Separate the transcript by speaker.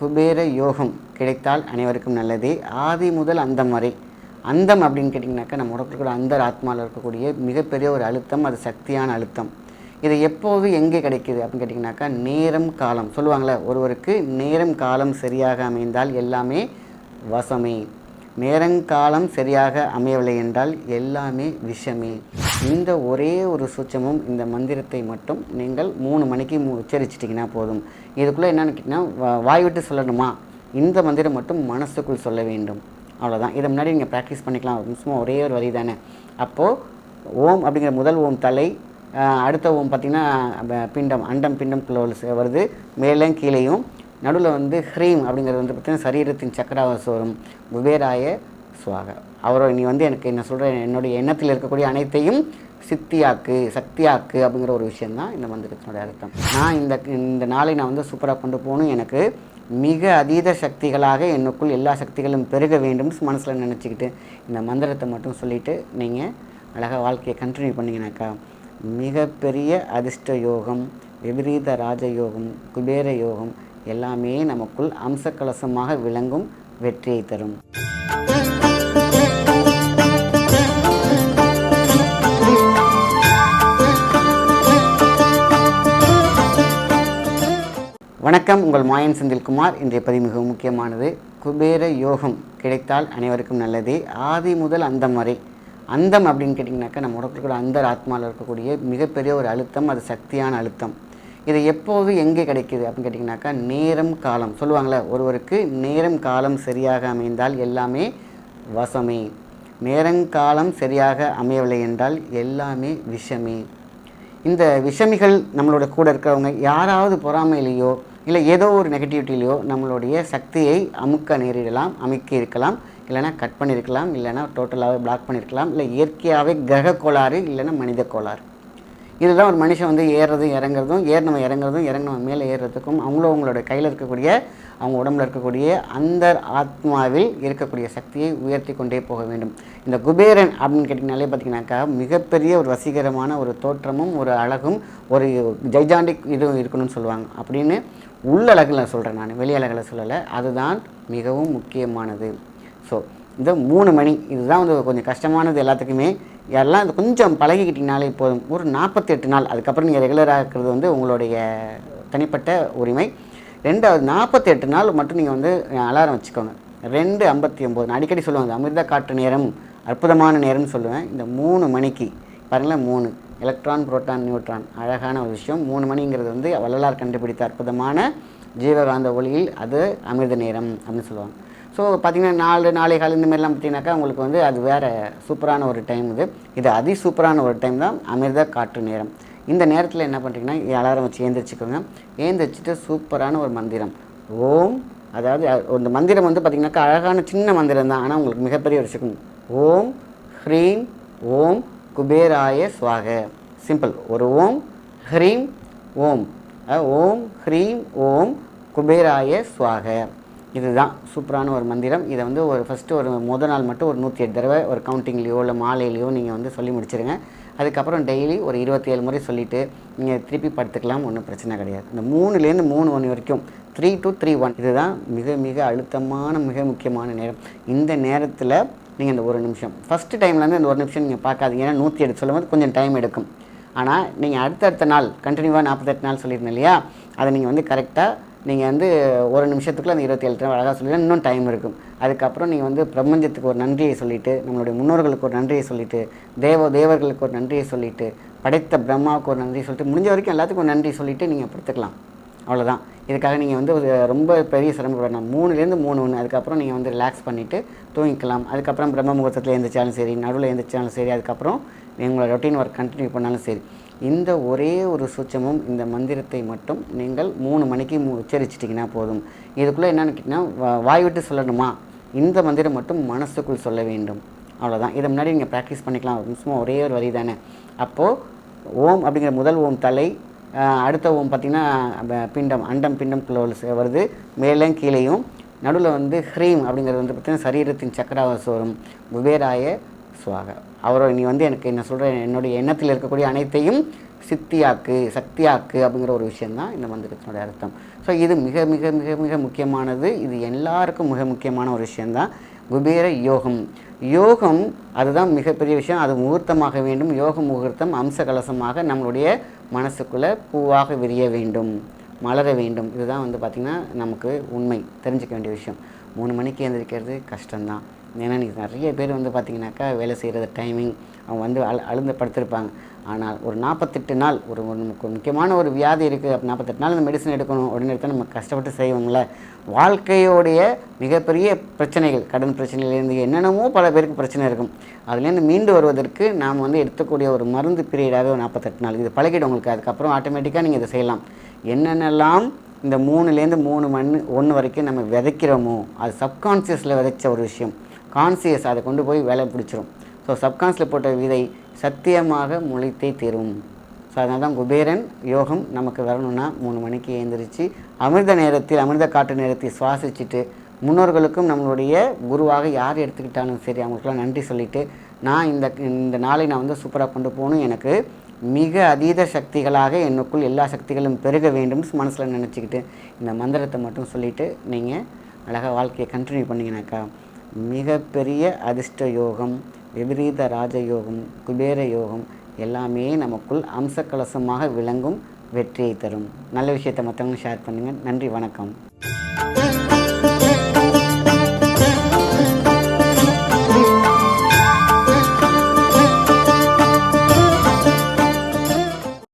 Speaker 1: குபேர யோகம் கிடைத்தால் அனைவருக்கும் நல்லது. ஆதி முதல் அந்தம் வரை. அந்தம் அப்படின்னு கேட்டிங்கனாக்கா நம்ம உடம்புக்குள்ள அந்த ஆத்மாவில் இருக்கக்கூடிய மிகப்பெரிய ஒரு அழுத்தம் அது சக்தியான அழுத்தம். இது எப்போது எங்கே கிடைக்கிது அப்படின்னு கேட்டிங்கனாக்கா நேரம் காலம். சொல்லுவாங்களே ஒருவருக்கு நேரம் காலம் சரியாக அமைந்தால் எல்லாமே வசமே. நேரங்காலம் சரியாக அமையவில்லை என்றால் எல்லாமே விஷமே. இந்த ஒரே ஒரு சூட்சமும் இந்த மந்திரத்தை மட்டும் நீங்கள் மூணு மணிக்கு மு- உச்சரிச்சிட்டிங்கன்னா போதும். இதுக்குள்ளே என்னென்னு கேட்டிங்கன்னா வாய்விட்டு வாய் விட்டு சொல்லணுமா? இந்த மந்திரம் மட்டும் மனசுக்குள் சொல்ல வேண்டும். அவ்வளோதான் இதை முன்னாடி நீங்கள் ப்ராக்டிஸ் பண்ணிக்கலாம். சும்மா ஒரே ஒரு வரி தானே. அப்போது ஓம் அப்படிங்கிற முதல் ஓம் தலை அடுத்த ஓம் பார்த்திங்கன்னா பிண்டம் அண்டம் பிண்டம் குள்ள வருது. மேலே கீழேயும். நடுவில் வந்து ஹ்ரீம் அப்படிங்கிறது வந்து பார்த்திங்கன்னா சரீரத்தின் சக்கராவசோரம் குபேராய சுவாக அவரை நீ வந்து எனக்கு என்ன சொல்கிற என்னுடைய எண்ணத்தில் இருக்கக்கூடிய அனைத்தையும் சித்தியாக்கு சக்தியாக்கு அப்படிங்கிற ஒரு விஷயந்தான் இந்த மந்திரத்தினுடைய அர்த்தம். நான் இந்த இந்த நாளை நான் வந்து சூப்பராக கொண்டு போகணும். எனக்கு மிக அதீத சக்திகளாக எனக்குள் எல்லா சக்திகளும் பெருக வேண்டும் மனசில் நினச்சிக்கிட்டு இந்த மந்திரத்தை மட்டும் சொல்லிவிட்டு நீங்கள் அழகாக வாழ்க்கையை கண்டினியூ பண்ணிங்கனாக்கா மிகப்பெரிய அதிர்ஷ்ட யோகம் விபரீத ராஜயோகம் குபேர யோகம் எல்லாமே நமக்குள் அம்சக்கலசமாக விளங்கும் வெற்றியை தரும். வணக்கம். உங்கள் மாயன் செந்தில்குமார். இன்றைய பதிவு மிகவும் முக்கியமானது. குபேர யோகம் கிடைத்தால் அனைவருக்கும் நல்லது. ஆதி முதல் அந்தம் வரை. அந்தம் அப்படின்னு கேட்டிங்கனாக்கா நம்ம உடம்புக்குள்ள அந்த ஆத்மாவில் இருக்கக்கூடிய மிகப்பெரிய ஒரு அழுத்தம் அது சக்தியான அழுத்தம். இது எப்போது எங்கே கிடைக்குது அப்படின்னு கேட்டிங்கனாக்கா நேரம் காலம். சொல்லுவாங்களே ஒருவருக்கு நேரம் காலம் சரியாக அமைந்தால் எல்லாமே வசமே. நேரங்காலம் சரியாக அமையவில்லை என்றால் எல்லாமே விஷமே. இந்த விஷமிகள் நம்மளோட கூட இருக்கிறவங்க யாராவது பொறாமையிலேயோ இல்லை ஏதோ ஒரு நெகட்டிவிட்டிலையோ நம்மளுடைய சக்தியை அமுக்க நேரிடலாம் அமுக்கி இருக்கலாம். இல்லைன்னா கட் பண்ணியிருக்கலாம் இல்லைன்னா டோட்டலாகவே பிளாக் பண்ணியிருக்கலாம் இல்லை இயற்கையாகவே கிரக கோளாறு இல்லைன்னா மனித கோளாறு. இதுதான் ஒரு மனுஷன் வந்து ஏறுறதும் இறங்குறதும் ஏறினவன் இறங்குறதும் இறங்கினவன் மேலே ஏறுறதுக்கும் அவங்களும் அவங்களோட கையில் இருக்கக்கூடிய அவங்க உடம்புல இருக்கக்கூடிய அந்த ஆத்மாவில் இருக்கக்கூடிய சக்தியை உயர்த்தி கொண்டே போக வேண்டும். இந்த குபேரன் அப்படின்னு கேட்டிங்கனாலே பார்த்தீங்கன்னாக்கா மிகப்பெரிய ஒரு வசீகரமான ஒரு தோற்றமும் ஒரு அழகும் ஒரு ஜைஜாண்டிக் இதுவும் இருக்கணும்னு சொல்லுவாங்க. அப்படின்னு உள்ளழகில் சொல்கிறேன் நான் வெளியழகில் சொல்லலை. அதுதான் மிகவும் முக்கியமானது. ஸோ இந்த மூணு மணி இதுதான் வந்து கொஞ்சம் கஷ்டமானது எல்லாத்துக்குமே. எல்லாம் இது கொஞ்சம் பழகிக்கிட்டிங்கனாலே போதும். ஒரு நாற்பத்தெட்டு நாள் அதுக்கப்புறம் நீங்கள் ரெகுலராக இருக்கிறது வந்து உங்களுடைய தனிப்பட்ட உரிமை. ரெண்டாவது நாற்பத்தெட்டு நாள் மட்டும் நீங்கள் வந்து அலாரம் வச்சுக்கோங்க. ரெண்டு ஐம்பத்தி ஒம்பது நான் அடிக்கடி சொல்லுவாங்க அமிர்த காற்று நேரம் அற்புதமான நேரம்னு சொல்லுவேன். இந்த மூணு மணிக்கு பாருங்களேன் மூணு. Electron proton neutron. அழகான ஒரு விஷயம். மூணு மணிங்கிறது வந்து வள்ளலார் கண்டுபிடித்த அற்புதமான ஜீவகாந்த ஒளியில் அது அமிர்த நேரம் அப்படின்னு சொல்லுவாங்க. ஸோ பார்த்தீங்கன்னா நாலு நாளை கால் இந்த மாதிரிலாம் பார்த்தீங்கன்னாக்கா உங்களுக்கு வந்து அது வேறு சூப்பரான ஒரு டைம் இது. இது அதி சூப்பரான ஒரு டைம் தான் அமிர்த காற்று நேரம். இந்த நேரத்தில் என்ன பண்ணுறீங்கன்னா அலாரம் வச்சு ஏந்திரிச்சுக்கோங்க. ஏந்திரிச்சிட்டு சூப்பரான ஒரு மந்திரம். ஓம் அதாவது அந்த இந்த மந்திரம் வந்து பார்த்திங்கனாக்கா அழகான சின்ன மந்திரம் தான். ஆனால் உங்களுக்கு மிகப்பெரிய ஒரு சிக்கம் ஓம் ஹ்ரீம் ஓம் குபேராய ஸ்வாக சிம்பிள் ஒரு ஓம் ஹ்ரீம் ஓம். ஓம் ஹ்ரீம் ஓம் குபேராய ஸ்வாக இதுதான் சூப்பரான ஒரு மந்திரம். இதை வந்து ஒரு ஃபஸ்ட்டு ஒரு முத நாள் மட்டும் ஒரு நூற்றி எட்டு தடவை ஒரு கவுண்டிங்லேயோ இல்லை மாலையிலையோ நீங்கள் வந்து சொல்லி முடிச்சிருங்க. அதுக்கப்புறம் டெய்லி ஒரு இருபத்தி ஏழு முறை சொல்லிவிட்டு நீங்கள் திருப்பி படுத்துக்கலாம் ஒன்றும் பிரச்சனை கிடையாது. இந்த மூணுலேருந்து மூணு ஒன்று வரைக்கும் த்ரீ டு த்ரீ ஒன் இதுதான் மிக மிக அழுத்தமான மிக முக்கியமான நேரம். இந்த நேரத்தில் நீங்கள் இந்த ஒரு நிமிஷம். ஃபஸ்ட்டு டைம்லேருந்து இந்த ஒரு நிமிஷம் நீங்கள் பார்க்காதீங்க. ஏன்னா நூற்றி எட்டு சொல்லும்போது கொஞ்சம் டைம் எடுக்கும். ஆனால் நீங்கள் அடுத்தடுத்த நாள் கண்டினியூவாக நாற்பத்தெட்டு நாள் சொல்லியிருந்தேன் இல்லையா? அதை நீங்கள் வந்து கரெக்டாக நீங்கள் வந்து ஒரு நிமிஷத்துக்குள்ள அந்த இருபத்தி ஏழு டைம் அழகாக சொல்லிட்டு இன்னும் டைம் இருக்கும். அதுக்கப்புறம் நீங்கள் வந்து பிரபஞ்சத்துக்கு ஒரு நன்றியை சொல்லிவிட்டு நம்மளுடைய முன்னோர்களுக்கு ஒரு நன்றியை சொல்லிவிட்டு தேவ தேவர்களுக்கு ஒரு நன்றியை சொல்லிவிட்டு படைத்த பிரம்மாவுக்கு ஒரு நன்றி சொல்லிட்டு முடிஞ்ச வரைக்கும் எல்லாத்துக்கும் ஒரு நன்றி சொல்லிவிட்டு நீங்கள் படுத்துக்கலாம் அவ்வளோதான் இதுக்காக நீங்கள் வந்து ரொம்ப பெரிய சிரமப்படணும் மூணுலேருந்து மூணு ஒன்று அதுக்கப்புறம் நீங்கள் வந்து ரிலாக்ஸ் பண்ணிவிட்டு தூங்கிக்கலாம். அதுக்கப்புறம் பிரம்ம முகூர்த்தத்தில் எழுந்திரிச்சாலும் சரி நடுவில் எழுந்திரிச்சாலும் சரி அதுக்கப்புறம் உங்களோட ரொட்டீன் ஒர்க் கண்டினியூ பண்ணாலும் சரி இந்த ஒரே ஒரு சூச்சமும் இந்த மந்திரத்தை மட்டும் நீங்கள் மூணு மணிக்கு மு- உச்சரிச்சிட்டிங்கன்னா போதும். இதுக்குள்ளே என்னென்னு கேட்டிங்கன்னா வாய் விட்டு சொல்லணுமா? இந்த மந்திரம் மட்டும் மனசுக்குள் சொல்ல வேண்டும். அவ்வளோதான் இதை முன்னாடி நீங்கள் ப்ராக்டிஸ் பண்ணிக்கலாம். சும்மா ஒரே ஒரு வரி தானே அப்போது ஓம் அப்படிங்கிற முதல் ஓம் தலை அடுத்த ஓம் பார்த்திங்கன்னா பிண்டம் அண்டம் பிண்டம் குள்ள வருது. மேலும் கீழேயும் நடுவில் வந்து ஹ்ரீம் அப்படிங்கிறது வந்து பார்த்திங்கன்னா சரீரத்தின் சக்கராவசோரம் குபேராய சுவாக. அவரோ நீ வந்து எனக்கு என்ன சொல்கிற என்னுடைய எண்ணத்தில் இருக்கக்கூடிய அனைத்தையும் சித்தியாக்கு சக்தியாக்கு அப்படிங்கிற ஒரு விஷயந்தான் இந்த மந்திரத்தினுடைய அர்த்தம். ஸோ இது மிக மிக மிக மிக முக்கியமானது. இது எல்லாருக்கும் மிக முக்கியமான ஒரு விஷயந்தான் குபேர யோகம். யோகம் அதுதான் மிகப்பெரிய விஷயம். அது முகூர்த்தமாக வேண்டும். யோக முகூர்த்தம் அம்ச கலசமாக நம்மளுடைய மனசுக்குள்ளே பூவாக விரிய வேண்டும் மலர வேண்டும். இதுதான் வந்து பார்த்திங்கன்னா நமக்கு உண்மை தெரிஞ்சுக்க வேண்டிய விஷயம். மூணு மணிக்கு எழுந்திரிக்கிறது கஷ்டம்தான். ஏன்னா நீ நிறைய பேர் வந்து பார்த்திங்கனாக்கா வேலை செய்கிறது டைமிங் அவங்க வந்து அழு அழுந்து படுத்திருப்பாங்க. ஆனால் ஒரு நாற்பத்தெட்டு நாள் ஒரு ஒரு நமக்கு முக்கியமான ஒரு வியாதி இருக்குது அப்போ நாற்பத்தெட்டு நாள் அந்த மெடிசன் எடுக்கணும் உடனே எடுத்தால் நம்ம கஷ்டப்பட்டு செய்வோம்ல. வாழ்க்கையோடைய மிகப்பெரிய பிரச்சனைகள் கடன் பிரச்சனையிலேருந்து என்னென்னமோ பல பேருக்கு பிரச்சனை இருக்கும். அதுலேருந்து மீண்டு வருவதற்கு நாம் வந்து எடுத்துக்கூடிய ஒரு மருந்து பீரியடாகவே ஒரு நாற்பத்தெட்டு நாள். இது பழகிடும் உங்களுக்கு. அதுக்கப்புறம் ஆட்டோமேட்டிக்காக நீங்கள் இதை செய்யலாம். என்னென்னலாம் இந்த மூணுலேருந்து மூணு மண் ஒன்று வரைக்கும் நம்ம விதைக்கிறோமோ அது சப்கான்சியஸில் விதைச்ச ஒரு விஷயம். கான்சியஸ் அதை கொண்டு போய் வேலை பிடிச்சிரும். ஸோ சப்கான்ஸில் போட்ட விதை சத்தியமாக முளைத்தே தீரும். ஸோ அதனால தான் குபேரன் யோகம் நமக்கு வரணும்னா மூணு மணிக்கு எழுந்திரிச்சு அமிர்த நேரத்தில் அமிர்த காற்று நேரத்தை சுவாசிச்சுட்டு முன்னோர்களுக்கும் நம்மளுடைய குருவாக யார் எடுத்துக்கிட்டாலும் சரி அவங்களுக்குலாம் நன்றி சொல்லிவிட்டு நான் இந்த இந்த நாளை நான் வந்து சூப்பராக கொண்டு போகணும். எனக்கு மிக அதீத சக்திகளாக என்னுக்குள் எல்லா சக்திகளும் பெருக வேண்டும் மனசில் நினச்சிக்கிட்டு இந்த மந்திரத்தை மட்டும் சொல்லிவிட்டு நீங்கள் அழகாக வாழ்க்கையை கண்டினியூ பண்ணிங்கனாக்கா மிகப்பெரிய அதிர்ஷ்ட யோகம் விபரீத ராஜயோகம் குபேர யோகம் எல்லாமே நமக்குள் அம்சக்கலசமாக விளங்கும் வெற்றியை தரும். நல்ல விஷயத்தை மற்றவங்க ஷேர் பண்ணுங்கள் நன்றி வணக்கம்.